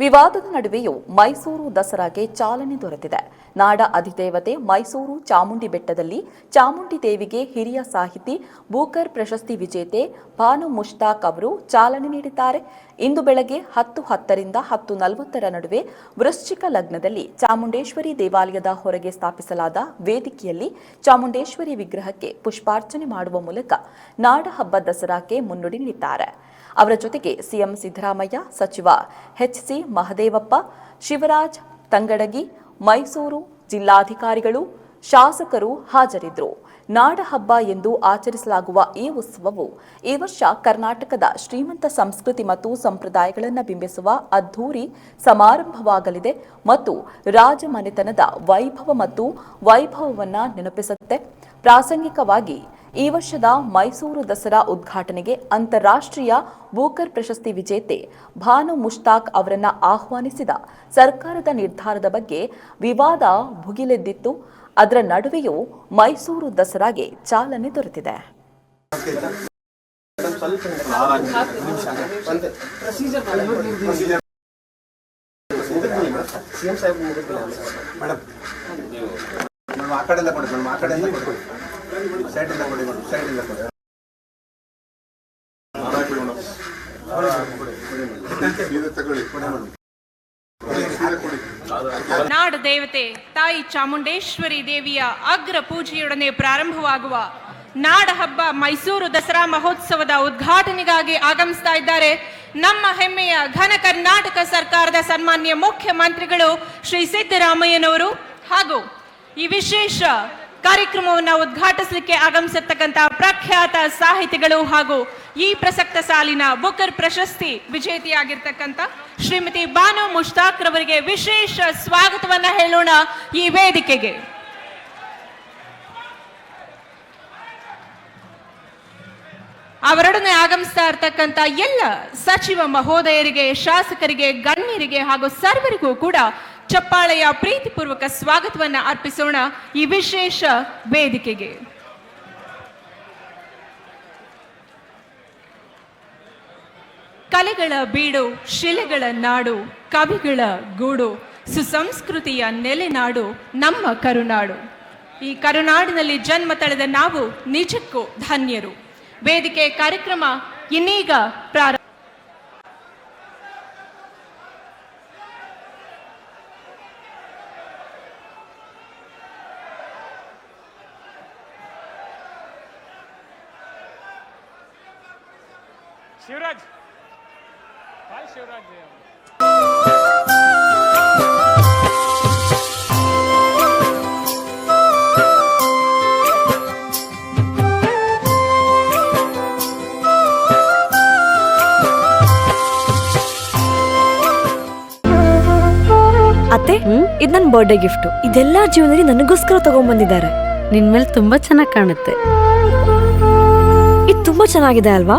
ವಿವಾದದ ನಡುವೆಯೂ ಮೈಸೂರು ದಸರಾಗೆ ಚಾಲನೆ ದೊರೆತಿದೆ. ನಾಡ ಅಧಿದೇವತೆ ಮೈಸೂರು ಚಾಮುಂಡಿ ಬೆಟ್ಟದಲ್ಲಿ ಚಾಮುಂಡಿ ದೇವಿಗೆ ಹಿರಿಯ ಸಾಹಿತಿ ಬೂಕರ್ ಪ್ರಶಸ್ತಿ ವಿಜೇತೆ ಭಾನು ಮುಷ್ತಾಕ್ ಅವರು ಚಾಲನೆ ನೀಡಿದ್ದಾರೆ. ಇಂದು ಬೆಳಗ್ಗೆ ಹತ್ತು ಹತ್ತರಿಂದ ಹತ್ತು ನಲವತ್ತರ ನಡುವೆ ವೃಶ್ಚಿಕ ಲಗ್ನದಲ್ಲಿ ಚಾಮುಂಡೇಶ್ವರಿ ದೇವಾಲಯದ ಹೊರಗೆ ಸ್ಥಾಪಿಸಲಾದ ವೇದಿಕೆಯಲ್ಲಿ ಚಾಮುಂಡೇಶ್ವರಿ ವಿಗ್ರಹಕ್ಕೆ ಪುಷ್ಪಾರ್ಚನೆ ಮಾಡುವ ಮೂಲಕ ನಾಡಹಬ್ಬ ದಸರಾಕ್ಕೆ ಮುನ್ನುಡಿ ನೀಡಿದ್ದಾರೆ. ಅವರ ಜೊತೆಗೆ ಸಿಎಂ ಸಿದ್ದರಾಮಯ್ಯ ಸಚಿವ ಎಚ್ಸಿ ಮಹದೇವಪ್ಪ, ಶಿವರಾಜ್ ತಂಗಡಗಿ, ಮೈಸೂರು ಜಿಲ್ಲಾಧಿಕಾರಿಗಳು, ಶಾಸಕರು ಹಾಜರಿದ್ದರು. ನಾಡಹಬ್ಬ ಎಂದು ಆಚರಿಸಲಾಗುವ ಈ ಉತ್ಸವವು ಈ ವರ್ಷ ಕರ್ನಾಟಕದ ಶ್ರೀಮಂತ ಸಂಸ್ಕೃತಿ ಮತ್ತು ಸಂಪ್ರದಾಯಗಳನ್ನು ಬಿಂಬಿಸುವ ಅದ್ಧೂರಿ ಸಮಾರಂಭವಾಗಲಿದೆ ಮತ್ತು ರಾಜಮನೆತನದ ವೈಭವ ಮತ್ತು ವೈಭವವನ್ನು ನೆನಪಿಸುತ್ತೆ. ಪ್ರಾಸಂಗಿಕವಾಗಿ ಈ ವರ್ಷದ ಮೈಸೂರು ದಸರಾ ಉದ್ಘಾಟನೆಗೆ ಅಂತಾರಾಷ್ಟ್ರೀಯ ಬೂಕರ್ ಪ್ರಶಸ್ತಿ ವಿಜೇತೆ ಭಾನು ಮುಷ್ತಾಕ್ ಅವರನ್ನ ಆಹ್ವಾನಿಸಿದ ಸರ್ಕಾರದ ನಿರ್ಧಾರದ ಬಗ್ಗೆ ವಿವಾದ ಭುಗಿಲೆದ್ದಿತ್ತು. ಅದರ ನಡುವೆಯೂ ಮೈಸೂರು ದಸರಾಗೆ ಚಾಲನೆ ದೊರೆತಿದೆ. ಮೇಡಮ್ ಆ ಕಡೆಯಿಂದ ಕೊಡಿ ಮೇಡಮ್, ಆ ಕಡೆಯಿಂದ ಕೊಡಿ. ಸೈಡಿಂದ ಕೊಡಿ ಮೇಡಮ್ ಸೈಡಿಂದ ಕೊಡಿ. ನಾಡ ದೇವತೆ, ತಾಯಿ ಚಾಮುಂಡೇಶ್ವರಿ ದೇವಿಯ ಅಗ್ರ ಪೂಜೆಯೊಡನೆ ಪ್ರಾರಂಭವಾಗುವ ನಾಡ ಹಬ್ಬ ಮೈಸೂರು ದಸರಾ ಮಹೋತ್ಸವದ ಉದ್ಘಾಟನೆಗಾಗಿ ಆಗಮಿಸ್ತಾ ಇದ್ದಾರೆ. ನಮ್ಮ ಹೆಮ್ಮೆಯ ಘನ ಕರ್ನಾಟಕ ಸರ್ಕಾರದ ಸನ್ಮಾನ್ಯ ಮುಖ್ಯಮಂತ್ರಿಗಳು ಶ್ರೀ ಸಿದ್ದರಾಮಯ್ಯನವರು ಹಾಗೂ ಈ ವಿಶೇಷ ಕಾರ್ಯಕ್ರಮವನ್ನು ಉದ್ಘಾಟಿಸಲಿಕ್ಕೆ ಆಗಮಿಸಿರ್ತಕ್ಕಂಥ ಪ್ರಖ್ಯಾತ ಸಾಹಿತಿಗಳು ಹಾಗೂ ಈ ಪ್ರಸಕ್ತ ಸಾಲಿನ ಬುಕರ್ ಪ್ರಶಸ್ತಿ ವಿಜೇತೆಯಾಗಿರ್ತಕ್ಕಂಥ ಶ್ರೀಮತಿ ಬಾನು ಮುಷ್ತಾಕ್ ರವರಿಗೆ ವಿಶೇಷ ಸ್ವಾಗತವನ್ನ ಹೇಳೋಣ ಈ ವೇದಿಕೆಗೆ. ಅವರೊಡನೆ ಆಗಮಿಸ್ತಾ ಇರ್ತಕ್ಕಂಥ ಎಲ್ಲ ಸಚಿವ ಮಹೋದಯರಿಗೆ, ಶಾಸಕರಿಗೆ, ಗಣ್ಯರಿಗೆ ಹಾಗೂ ಸರ್ವರಿಗೂ ಕೂಡ ಚಪ್ಪಾಳೆಯ ಪ್ರೀತಿಪೂರ್ವಕ ಸ್ವಾಗತವನ್ನ ಅರ್ಪಿಸೋಣ ಈ ವಿಶೇಷ ವೇದಿಕೆಗೆ. ಕಲೆಗಳ ಬೀಡು, ಶಿಲೆಗಳ ನಾಡು, ಕವಿಗಳ ಗೂಡು, ಸುಸಂಸ್ಕೃತಿಯ ನೆಲೆನಾಡು, ನಮ್ಮ ಕರುನಾಡು. ಈ ಕರುನಾಡಿನಲ್ಲಿ ಜನ್ಮ ತಳೆದ ನಾವು ನಿಜಕ್ಕೂ ಧನ್ಯರು. ವೇದಿಕೆ ಕಾರ್ಯಕ್ರಮ ಇನ್ನೀಗ ಪ್ರಾರಂಭ ಶಿವರಾಜ್. ಶಿವರಾಜ್. ಅತ್ತೆ, ಇದು ನನ್ನ ಬರ್ಡೇ ಗಿಫ್ಟ್ ಇದೆಲ್ಲ ಜೀವನದಲ್ಲಿ ನನಗೋಸ್ಕರ ತಗೊಂಡ್ಬಂದಿದ್ದಾರೆ ನಿನ್ ಮೇಲೆ ತುಂಬಾ ಚೆನ್ನಾಗಿ ಕಾಣುತ್ತೆ. ಇದು ತುಂಬಾ ಚೆನ್ನಾಗಿದೆ ಅಲ್ವಾ?